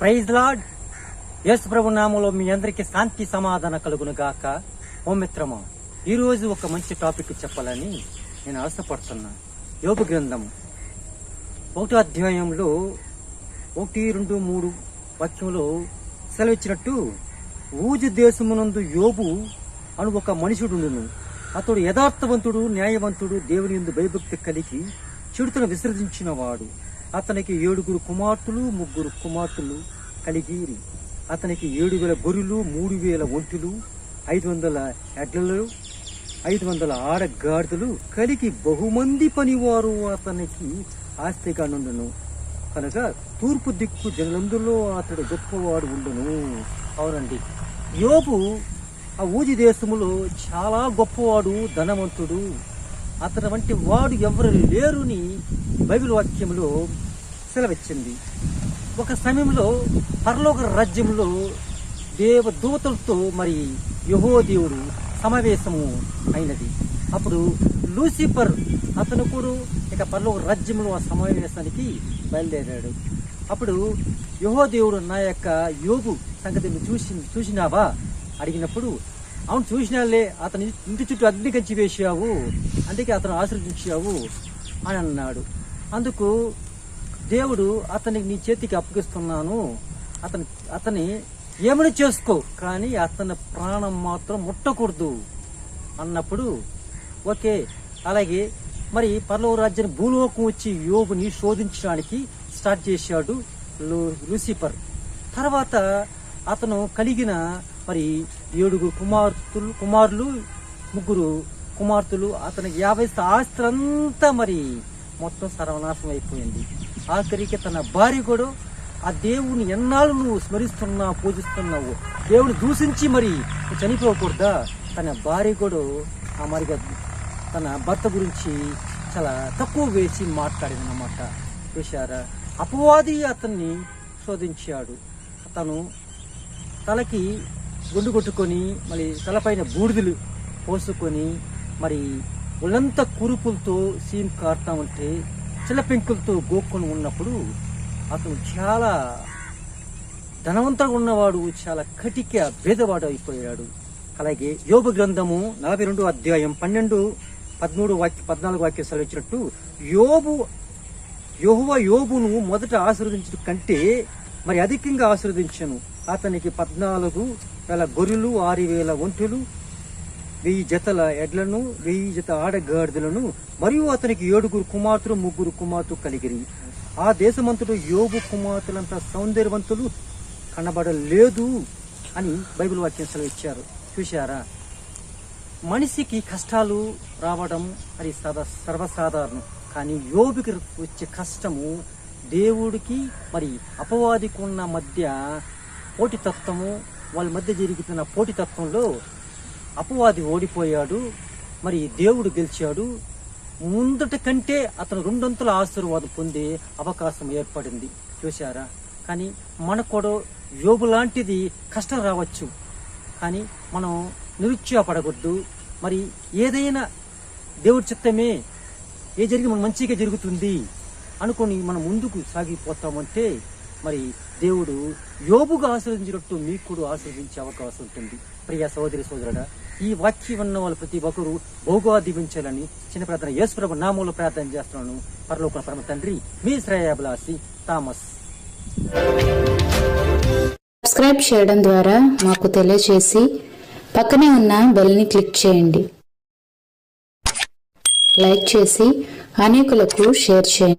Praise lord యేసు ప్రభు నామంలో మీ అందరికీ శాంతి సమాధాన కలుగును గాక ఓ మిత్రమా ఈరోజు ఒక మంచి టాపిక్ చెప్పాలని నేను ఆశపడుతున్నా. యోగ గ్రంథం ఒకటో అధ్యాయంలో ఒకటి రెండు మూడు వాక్యంలో సెలవిచ్చినట్టు ఊజు దేశమునందు యోబు అను ఒక మనుషుడును అతడు యథార్థవంతుడు న్యాయవంతుడు దేవుని యందు భయభక్తి కలిగి చెడుతను విసర్జించినవాడు. అతనికి ఏడుగురు కుమార్తెలు ముగ్గురు కుమార్తెలు కలిగిరి. అతనికి ఏడు వేల గొర్రెలు మూడు వేల ఒంటులు ఐదు వందల ఎడ్లలు ఐదు వందల ఆడగాడిదలు కలిగి బహుమంది పనివారు అతనికి ఆస్తిగా నుండును. కనుక తూర్పు దిక్కు జనులందులో అతడు గొప్పవాడు ఉండును. అవునండి. యోపు ఆ ఊజి దేశములో చాలా గొప్పవాడు ధనవంతుడు. అతని వంటి వాడు ఎవరు లేరుని బైబిల్ వాక్యంలో సెలవిచ్చింది. ఒక సమయంలో పరలోక రాజ్యంలో దేవదూతలతో మరి యహోదేవుడు సమావేశము అయినది. అప్పుడు లూసిఫర్ అతను కూడా ఇక పరలోక రాజ్యంలో ఆ సమావేశానికి బయలుదేరాడు. అప్పుడు యహోదేవుడు నా యొక్క యోగు సంగతిని చూసి చూసినావా? అడిగినప్పుడు అవును చూసినాలే అతని ఇంటి చుట్టూ అగ్ని కంచి వేసావు అందుకే అతను ఆశీర్వదించావు అని అన్నాడు. అందుకు దేవుడు అతనికి నీ చేతికి అప్పగిస్తున్నాను. అతని అతని ఏమని చేసుకో? కానీ అతని ప్రాణం మాత్రం ముట్టకూడదు అన్నప్పుడు ఓకే. అలాగే మరి పర్లవ రాజ్యాన్ని భూలోకం వచ్చి యోగుని శోధించడానికి స్టార్ట్ చేశాడు లూసిఫర్. తర్వాత అతను కలిగిన మరి ఏడుగురు కుమార్తెలు కుమారులు ముగ్గురు కుమార్తెలు అతనికి యాభై ఆస్తులంతా మరి మొత్తం సర్వనాశనం అయిపోయింది ఆఖరికి తన భార్య కూడా ఆ దేవుని ఎన్నాళ్ళు నువ్వు స్మరిస్తున్నావు పూజిస్తున్నావు దేవుని దూషించి మరి చనిపోకూడదా? తన భార్య కూడా ఆ మరిగా తన భర్త గురించి చాలా తక్కువ వేసి మాట్లాడిందన్నమాట. చూశారా? అపవాది అతన్ని శోధించాడు. అతను తలకి గుండు కొట్టుకొని మరి తలపైన బూడిదలు పోసుకొని మరి ఒళ్ళంతా కురుపులతో సీన్ కారుతా ఉంటే చిల్ల పెంకులతో గోక్కొని ఉన్నప్పుడు అతను చాలా ధనవంతంగా ఉన్నవాడు చాలా కటిక భేదవాడు అయిపోయాడు. అలాగే యోగ గ్రంథము నలభై రెండు అధ్యాయం పన్నెండు పదమూడు వాక్య పద్నాలుగు వాక్య సెలవిచ్చినట్టు యోబు యోహువ యోబును మొదట ఆశీర్వదించడం కంటే మరి అధికంగా ఆశీర్వదించను. అతనికి పద్నాలుగు వేల గొర్రెలు ఆరు వేల ఒంటెలు వెయ్యి జతల ఎడ్లను వెయ్యి జత ఆడగాడిదలను మరియు అతనికి ఏడుగురు కుమార్తెలు ముగ్గురు కుమార్తెలు కలిగిరి. ఆ దేశమంతడు యోగు కుమార్తెలంతా సౌందర్యవంతులు కనబడలేదు అని బైబిల్ వాక్యం ఇచ్చారు చూశారా? మనిషికి కష్టాలు రావడం అది సదా సర్వసాధారణం. కానీ యోబుకి వచ్చే కష్టము దేవుడికి మరి అపవాదికి ఉన్న మధ్య పోటీతత్వము వాళ్ళ మధ్య జరుగుతున్న పోటీతత్వంలో అపవాది ఓడిపోయాడు మరి దేవుడు గెలిచాడు. ముందట కంటే అతను రెండొంతుల ఆశీర్వాదం పొందే అవకాశం ఏర్పడింది. చూశారా? కానీ మనకు కూడా యోగు లాంటిది కష్టం రావచ్చు. కానీ మనం నిరుత్సాహపడకూడదు. మరి ఏదైనా దేవుడి చిత్తమే ఏ జరిగి మనం మంచిగా జరుగుతుంది అనుకొని మనం ముందుకు సాగిపోతామంటే మరి దేవుడు యోబుగా ఆశ్రదించినట్టు మీకు కూడా ఆశ్రదించే అవకాశం ఉంటుంది. ప్రియ సోదరి సోదరుడా ఈ వాక్యం ఉన్న వాళ్ళు ప్రతి ఒక్కరు బహుగా దీవించాలని చిన్న ప్రార్థన యేసుప్రభు నామంలో ప్రార్థన చేస్తున్నాను. పరలోక పరమ తండ్రి మీ శ్రేయాభిలాసి థామస్. సబ్స్క్రైబ్ చేయడం ద్వారా మాకు తెలియజేసి పక్కనే ఉన్న బెల్ని క్లిక్ చేయండి. లైక్ చేసి అనేకులకు షేర్ చేయండి.